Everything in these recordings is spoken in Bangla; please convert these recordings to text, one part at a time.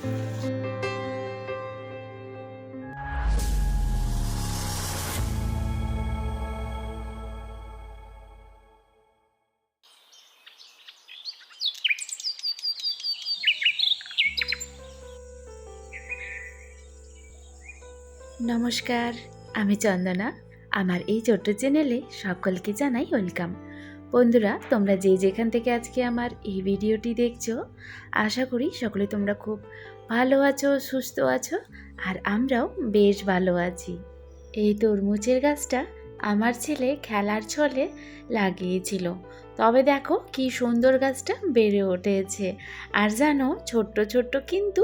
নমস্কার আমি চন্দনা। আমার এই ছোট্ট চ্যানেলে সকলকে জানাই ওয়েলকাম। বন্ধুরা, তোমরা যে যেখান থেকে আজকে আমার এই ভিডিওটি দেখছ, আশা করি সকলে তোমরা খুব ভালো আছো, সুস্থ আছো, আর আমরাও বেশ ভালো আছি। এই তরমুজের গাছটা আমার ছেলে খেলার ছলে লাগিয়েছিল। তবে দেখো কি সুন্দর গাছটা বেড়ে উঠেছে, আর জানো ছোট্ট ছোট্ট কিন্তু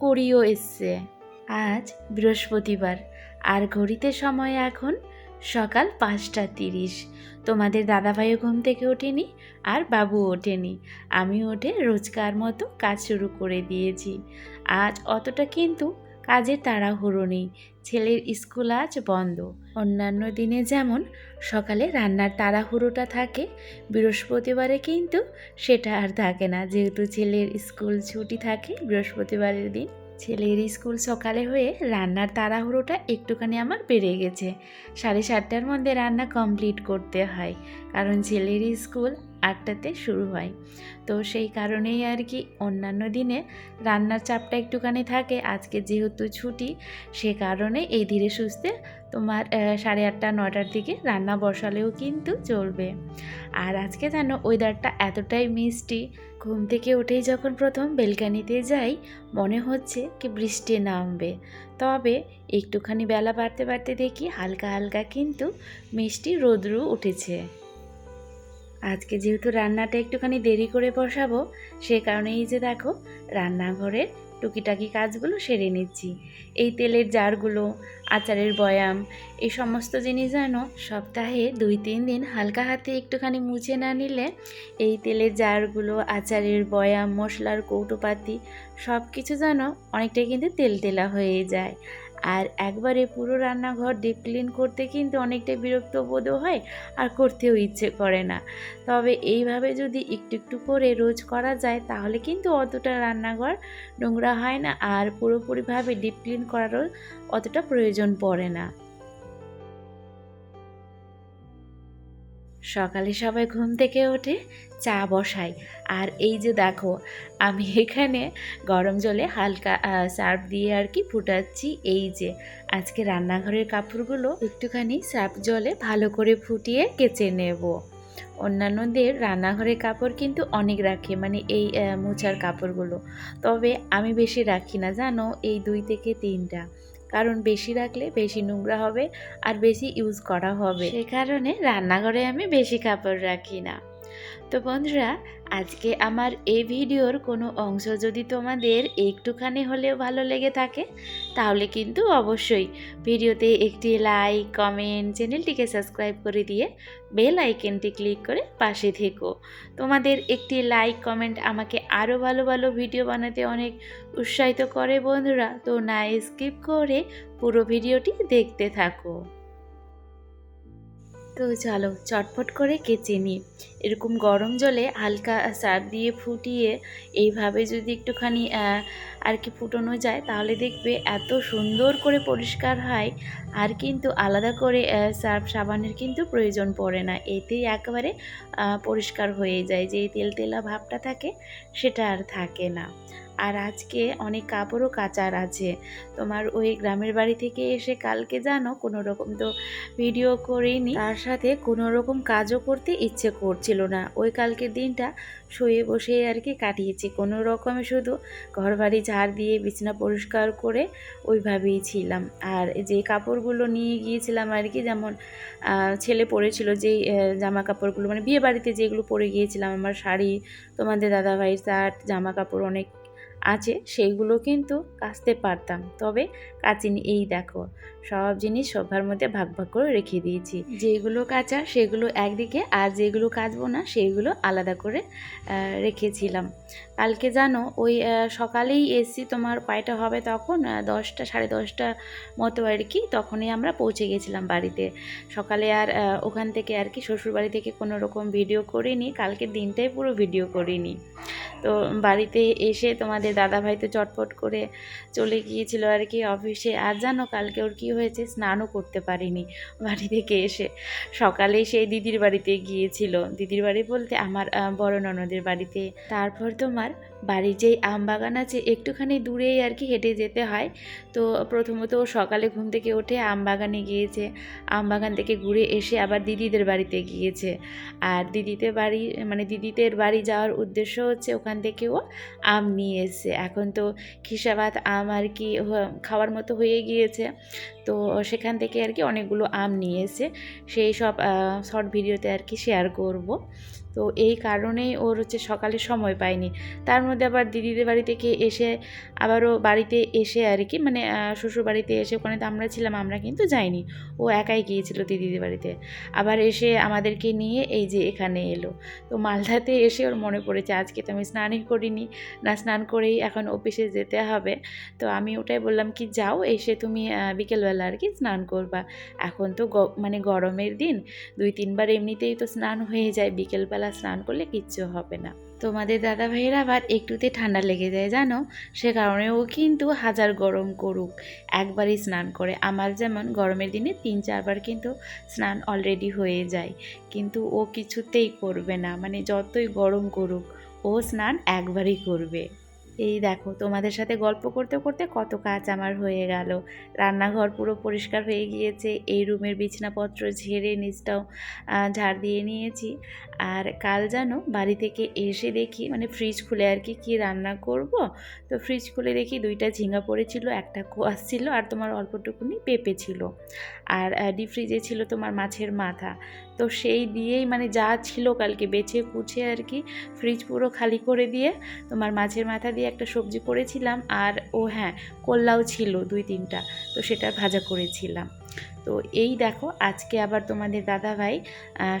কুড়িও এসছে। আজ বৃহস্পতিবার, আর ঘড়িতে সময় এখন সকাল পাঁচটা তিরিশ। তোমাদের দাদাভাইও ঘুম থেকে ওঠেনি আর বাবু ওঠেনি। আমি ওঠে রোজকার মতো কাজ শুরু করে দিয়েছি। আজ অতটা কিন্তু কাজের তাড়াহুড়ো নেই। ছেলের স্কুল আজ বন্ধ। অন্যান্য দিনে যেমন সকালে রান্নার তাড়াহুড়োটা থাকে, বৃহস্পতিবারে কিন্তু সেটা আর থাকে না। যেহেতু ছেলের স্কুল ছুটি থাকে বৃহস্পতিবারের দিন। ছেলের স্কুল সকালে হয়ে রান্নার তাড়াহুড়োটা একটুখানি আমার বেড়ে গেছে। সাড়ে সাতটার মধ্যে রান্না কমপ্লিট করতে হয়। কারণ ছেলের স্কুল আটটাতে শুরু হয়। তো সেই কারণেই আর কি অন্যান্য দিনে রান্নার চাপটা একটুখানি থাকে, আজকে যেহেতু ছুটি, সে কারণে এই ধীরে সুস্থে তোমার সাড়ে আটটা নটার দিকে রান্না বসালেও কিন্তু চলবে। আর আজকে জানো ওয়েদারটা এতটাই মিষ্টি, ঘুম থেকে উঠেই যখন প্রথম বেলকানিতে যাই, মনে হচ্ছে কি বৃষ্টি নামবে। তবে একটুখানি বেলা বাড়তে বাড়তে দেখি হালকা হালকা কিন্তু মিষ্টি রোদ্রু উঠেছে। আজকে যেহেতু রান্নাটা একটুখানি দেরি করে বসাবো, সে কারণে এই যে দেখো, রান্নাঘরের টুকিটাকি কাজগুলো সেরে নিচ্ছি। এই তেলের জারগুলো, আচারের বয়াম, এই সমস্ত জিনিস যেন সপ্তাহে দুই, তিন দিন হালকা হাতে একটুখানি মুছে না নিলে এই তেলের জারগুলো, আচারের বয়াম, মশলার কৌটোপাতি সব কিছু যেন অনেকটাই কিন্তু তেল তেলা হয়ে যায়। আর একবারে পুরো রান্নাঘর ডিপ ক্লিন করতে কিন্তু অনেকটা বিরক্ত বোধও হয় আর করতেও ইচ্ছে করে না। তবে এইভাবে যদি একটু একটু করে রোজ করা যায়, তাহলে কিন্তু অতটা রান্নাঘর নোংরা হয় না আর পুরোপুরিভাবে ডিপ ক্লিন করারও অতটা প্রয়োজন পড়ে না। সকালে সবাই ঘুম থেকে ওঠে চা বসাই আর এই যে দেখো, আমি এখানে গরম জলে হালকা সার্ফ দিয়ে আর কি ফুটাচ্ছি এই যে। আজকে রান্নাঘরের কাপড়গুলো একটুখানি সার্ফ জলে ভালো করে ফুটিয়ে কেচে নেব। অন্যান্যদের রান্নাঘরের কাপড় কিন্তু অনেক রাখে মানে এই মোছার কাপড়গুলো। তবে আমি বেশি রাখি না, জানো? এই দুই থেকে তিনটা। কারণ বেশি রাখলে বেশি নোংরা হবে আর বেশি ইউজ করা হবে। সে কারণে রান্নাঘরে আমি বেশি কাপড় রাখি না। তো বন্ধুরা, আজকে আমার এই ভিডিওর কোনো অংশ যদি তোমাদের একটুখানি হলেও ভালো লেগে থাকে, তাহলে কিন্তু অবশ্যই ভিডিওতে একটি লাইক কমেন্ট চ্যানেলটিকে সাবস্ক্রাইব করে দিয়ে বেল আইকনটি ক্লিক করে পাশে থেকো। তোমাদের একটি লাইক কমেন্ট আমাকে আরও ভালো ভালো ভিডিও বানাতে অনেক উৎসাহিত করে বন্ধুরা। তো না স্কিপ করে পুরো ভিডিওটি দেখতে থাকো। তো চলো, চটপট করে কেচে নিই। এরকম গরম জলে হালকা সার্ফ দিয়ে ফুটিয়ে এইভাবে যদি একটুখানি আর কি ফুটানো যায়, তাহলে দেখবে এত সুন্দর করে পরিষ্কার হয়। আর কিন্তু আলাদা করে সার্ফ সাবানের কিন্তু প্রয়োজন পড়ে না। এতেই একেবারে পরিষ্কার হয়ে যায়। যে তেল তেলা ভাবটা থাকে, সেটা আর থাকে না। আর আজকে অনেক কাপড়ও কাচার আছে। তোমার ওই গ্রামের বাড়ি থেকে এসে কালকে জানো কোনো রকম তো ভিডিও করিনি। তার সাথে কোনো রকম কাজও করতে ইচ্ছে করছিল না। ওই কালকের দিনটা শুয়ে বসে আর কি কাটিয়েছি। কোনো রকমে শুধু ঘর বাড়ি ঝাড় দিয়ে বিছানা পরিষ্কার করে ওইভাবেই ছিলাম। আর যে কাপড়গুলো নিয়ে গিয়েছিলাম আর কি যেমন ছেলে পরেছিল আহ, জামা কাপড়গুলো মানে বিয়ে বাড়িতে যেগুলো পরে গিয়েছিলাম আমার শাড়ি তোমাদের দাদাভাইয়ের শার্ট জামা কাপড় অনেক আছে সেইগুলো কিন্তু কাচতে পারতাম। তবে কাচিনি এই দেখো, সব জিনিস সবার মধ্যে ভাগ ভাগ করে রেখে দিয়েছি। যেগুলো কাচা, সেগুলো একদিকে, আর যেগুলো কাচবো না সেইগুলো আলাদা করে রেখেছিলাম। কালকে জানো ওই সকালেই এসছি তোমার পায়টা হবে তখন দশটা, সাড়ে দশটা মতো আর কি, তখনই আমরা পৌঁছে গেছিলাম বাড়িতে। সকালে আর ওখান থেকে আর কি শ্বশুর বাড়ি থেকে কোনো রকম ভিডিও করিনি, কালকের দিনটাই পুরো ভিডিও করিনি। তো বাড়িতে এসে তোমাদের দাদাভাই তো চটপট করে চলে গিয়েছিল আর কি অফিসে আর জানো কালকে ওর কী হয়েছে, স্নানও করতে পারিনি বাড়ি থেকে এসে। সকালে সেই দিদির বাড়িতে গিয়েছিল। দিদির বাড়ি বলতে আমার বড় ননদের বাড়িতে। তারপর তোমার বাড়ির যেই আম বাগান আছে একটুখানি দূরেই আর কি হেঁটে যেতে হয়। তো প্রথমত ও সকালে ঘুম থেকে উঠে আম বাগানে গিয়েছে। আম বাগান থেকে ঘুরে এসে আবার দিদিদের বাড়িতে গিয়েছে। আর দিদিদের বাড়ি মানে দিদিদের বাড়ি যাওয়ার উদ্দেশ্য হচ্ছে ওখান থেকে ও আম নিয়ে এসছে। এখন তো খিসাবাত আম আর কি খাওয়ার মতো হয়ে গিয়েছে। তো সেখান থেকে আর কি অনেকগুলো আম নিয়ে এসে সেই সব শর্ট ভিডিওতে আর কি শেয়ার করব। তো এই কারণেই ওর হচ্ছে সকালে সময় পায়নি। তার মধ্যে আবার দিদিদের বাড়ি থেকে এসে আবারও বাড়িতে এসে আর কি মানে শ্বশুর বাড়িতে এসে ওখানে তো আমরা ছিলাম, আমরা কিন্তু যাইনি। ও একাই গিয়েছিল দিদিদের বাড়িতে। আবার এসে আমাদেরকে নিয়ে এই যে এখানে এলো। তো মালদাতে এসে ওর মনে পড়েছে, আজকে তো আমি স্নানই করিনি। না, স্নান করেই এখন অফিসে যেতে হবে। তো আমি ওটাই বললাম কি, যাও, এসে তুমি বিকেলবেলা আর কি স্নান করবা। এখন তো মানে গরমের দিন। দুই, তিনবার এমনিতেই তো স্নান হয়ে যায়, বিকেলবেলা স্নান করলে কিচ্ছু হবে না। তোমাদের দাদা ভাইয়ের আবার একটুতে ঠান্ডা লেগে যায় জানো? সে কারণে ও কিন্তু হাজার গরম করুক। একবারই স্নান করে। আমার যেমন গরমের দিনে তিন, চারবার কিন্তু স্নান অলরেডি হয়ে যায়। কিন্তু ও কিছুতেই করবে না। মানে যতই গরম করুক, ও স্নান একবারই করবে। এই দেখো, তোমাদের সাথে গল্প করতে করতে কত কাজ আমার হয়ে গেল। রান্নাঘর পুরো পরিষ্কার হয়ে গিয়েছে, এই রুমের বিছনাপত্র ঝেড়ে নিচটাও ঝাড় দিয়ে নিয়েছি। আর কাল যেন বাড়ি থেকে এসে দেখি মানে ফ্রিজ খুলে আর কি, কী রান্না করব? তো ফ্রিজ খুলে দেখি দুইটা ঝিঙ্গা পড়েছিল, একটা কোয়াশ ছিল, আর তোমার অল্পটুকুনি পেঁপে ছিল। আর ডিপ ফ্রিজে ছিল তোমার মাছের মাথা। তো সেই দিয়েই মানে যা ছিল কালকে বেছে কুছে আর কি ফ্রিজ পুরো খালি করে দিয়ে তোমার মাছের মাথা দিয়ে একটা সবজি করেছিলাম আর ও হ্যাঁ কল্লাও ছিল দুই তিনটা, তো সেটা ভাজা করেছিলাম। তো এই দেখো, আজকে আবার তোমাদের দাদা ভাই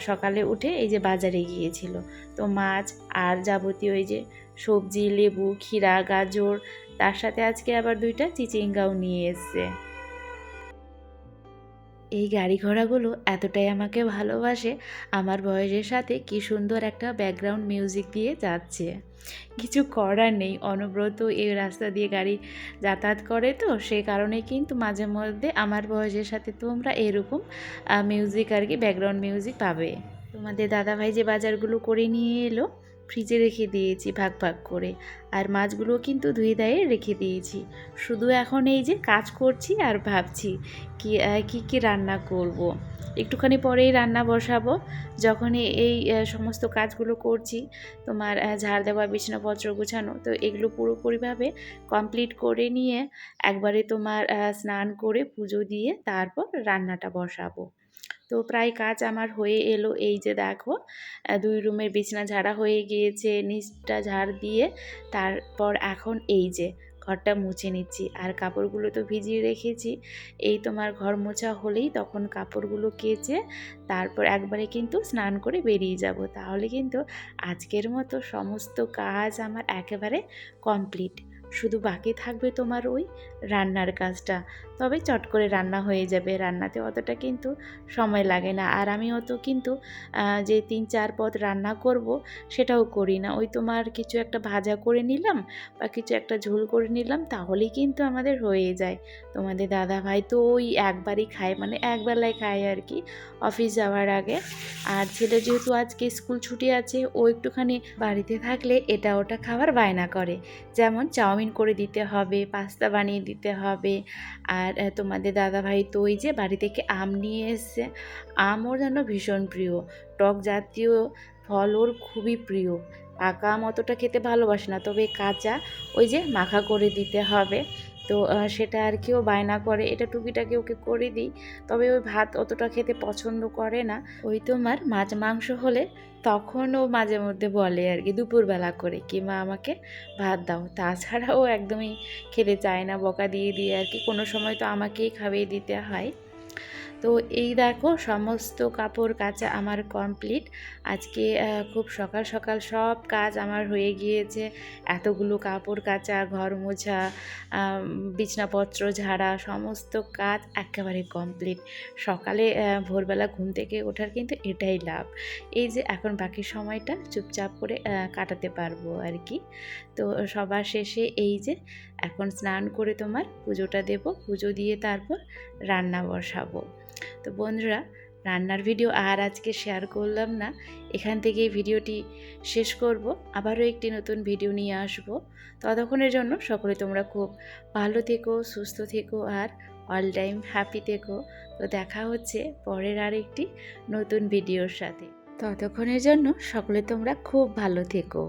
সকালে উঠে এই যে বাজারে গিয়েছিল। তো মাছ আর যাবতীয় এই যে সবজি, লেবু, ক্ষীরা, গাজর, তার সাথে আজকে আবার দুইটা চিচিঙ্গাও নিয়ে এসছে। এই গাড়ি ঘোড়াগুলো এতটাই আমাকে ভালোবাসে, আমার বয়সের সাথে কি সুন্দর একটা ব্যাকগ্রাউন্ড মিউজিক দিয়ে যাচ্ছে। কিছু করার নেই, অনব্রত এই রাস্তা দিয়ে গাড়ি যাতায়াত করে তো, সে কারণে কিন্তু মাঝে মধ্যে আমার বয়সের সাথে তোমরা এরকম মিউজিক আর কি ব্যাকগ্রাউন্ড মিউজিক পাবে। তোমাদের দাদাভাই যে বাজারগুলো করে নিয়ে এলো ফ্রিজে রেখে দিয়েছি ভাগ ভাগ করে। আর মাছগুলো কিন্তু ধুয়ে দায়ে রেখে দিয়েছি। শুধু এখন এই যে কাজ করছি আর ভাবছি কি কি কি রান্না করব। একটুখানি পরেই রান্না বসাবো। যখনই এই সমস্ত কাজগুলো করছি, তোমার ঝাড় দেওয়া, বিছানাপত্র গুছানো, তো এগুলো পুরোপুরিভাবে কমপ্লিট করে নিয়ে একবারে তোমার স্নান করে পুজো দিয়ে তারপর রান্নাটা বসাবো। তো প্রায় কাজ আমার হয়ে এলো এই যে দেখো দুই রুমের বিছানা ঝাড়া হয়ে গিয়েছে, নিচটা ঝাড় দিয়ে তারপর এখন এই যে ঘরটা মুছে নিচ্ছি। আর কাপড়গুলো তো ভিজিয়ে রেখেছি, এই তোমার ঘর মোছা হলেই তখন কাপড়গুলো কেচে তারপর একবারে কিন্তু স্নান করে বেরিয়ে যাব। তাহলে কিন্তু আজকের মতো সমস্ত কাজ আমার একেবারে কমপ্লিট। শুধু বাকি থাকবে তোমার ওই রান্নার কাজটা। তবে চট করে রান্না হয়ে যাবে। রান্নাতে অতটা কিন্তু সময় লাগে না। আর আমি অত কিন্তু যে তিন, চার পদ রান্না করব সেটাও করি না। ওই তোমার কিছু একটা ভাজা করে নিলাম বা কিছু একটা ঝোল করে নিলাম, তাহলেই কিন্তু আমাদের হয়ে যায়। তোমাদের দাদা ভাই তো ওই একবারই খায় মানে একবেলায় খায় আর কি অফিস যাওয়ার আগে। আর ছেলে যেহেতু আজকে স্কুল ছুটি আছে, ও একটুখানি বাড়িতে থাকলে এটা ওটা খাবার বায়না করে। যেমন চাউমিন করে দিতে হবে, পাস্তা বানিয়ে দিতে হবে। আর তোমাদের দাদা ভাই তো ওই যে বাড়ি থেকে আম নিয়ে এসছে। আম ওর যেন ভীষণ প্রিয়। টক জাতীয় ফল ওর খুবই প্রিয়। পাকা আম অতটা খেতে ভালোবাসে না, তবে কাঁচা ওই যে মাখা করে দিতে হবে। তো সেটা আর কেউ বায়না করে, এটা টুকিটাকি ওকে করে দিই। তবে ওই ভাত অতটা খেতে পছন্দ করে না। ওই তোমার মাছ মাংস হলে তখন ও মাঝে মধ্যে বলে আর কি, দুপুরবেলা করে কি মা আমাকে ভাত দাও। তাছাড়াও একদমই খেতে চায় না, বকা দিয়ে দিয়ে আর কি, কোনো সময় তো আমাকেই খাইয়ে দিতে হয়। তো এই দেখো সমস্ত কাপড় কাচা আমার কমপ্লিট আজকে খুব সকাল সকাল সব কাজ আমার হয়ে গিয়েছে। এতগুলো কাপড় কাচা, ঘর মোছা বিছনাপত্র ঝাড়া, সমস্ত কাজ একেবারে কমপ্লিট সকালে ভোরবেলা ঘুম থেকে ওঠার কিন্তু এটাই লাভ। এই যে এখন বাকি সময়টা চুপচাপ করে কাটাতে পারব আর কি। তো সবার শেষে এই যে এখন স্নান করে তোমার পুজোটা দেব, পুজো দিয়ে তারপর রান্না বসাবো। তো বন্ধুরা, রান্নার ভিডিও আর আজকে শেয়ার করলাম না। এখান থেকেই ভিডিওটি শেষ করব। আবারও একটি নতুন ভিডিও নিয়ে আসব। ততক্ষণের জন্য সকলে তোমরা খুব ভালো থেকো, সুস্থ থেকো আর অল টাইম হ্যাপি থেকো। তো দেখা হচ্ছে পরের আর একটি নতুন ভিডিওর সাথে। ততক্ষণের জন্য সকলে তোমরা খুব ভালো থেকো।